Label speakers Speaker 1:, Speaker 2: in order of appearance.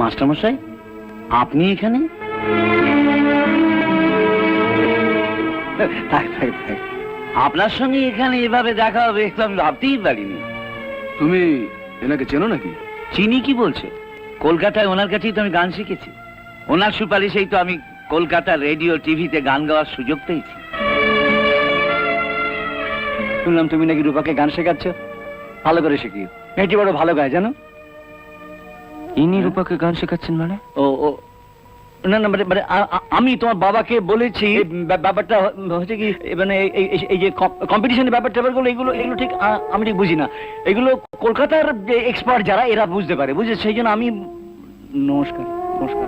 Speaker 1: মাস্টারমশাই আপনি এখানে? থাক থাক থাক। আপনার সঙ্গে এখানে এভাবে দেখা হবে আমি ভাবতেই পারিনি।
Speaker 2: তুমি এনাকে চেনো নাকি?
Speaker 1: চিনি কি বলছে? কলকাতায় ওনার কাছেই তো আমি গান শিখেছি। ওনার সুপারিশেই তো আমি কলকাতা রেডিও টিভিতে গান গাওয়ার সুযোগ পেয়েছি। শুনলাম তুমি নাকি রূপাকে গান শেখাচ্ছ। ভালো করে শিখিও। মেয়েটি বড় ভালো গায় জানো?
Speaker 3: ইনি রূপাকে গান শেখাচ্ছেন মানে?
Speaker 1: ও ও। না না মানে মানে আমি তোমার বাবাকে বলেছি ব্যাপারটা হচ্ছে কি মানে এই যে কম্পিটিশনের ব্যাপার ট্যাপারগুলো এগুলো এগুলো ঠিক আমি ঠিক বুঝি না। এগুলো কলকাতার যে এক্সপার্ট যারা এরা বুঝতে পারে বুঝে সেই জন্য আমি নমস্কার নমস্কার।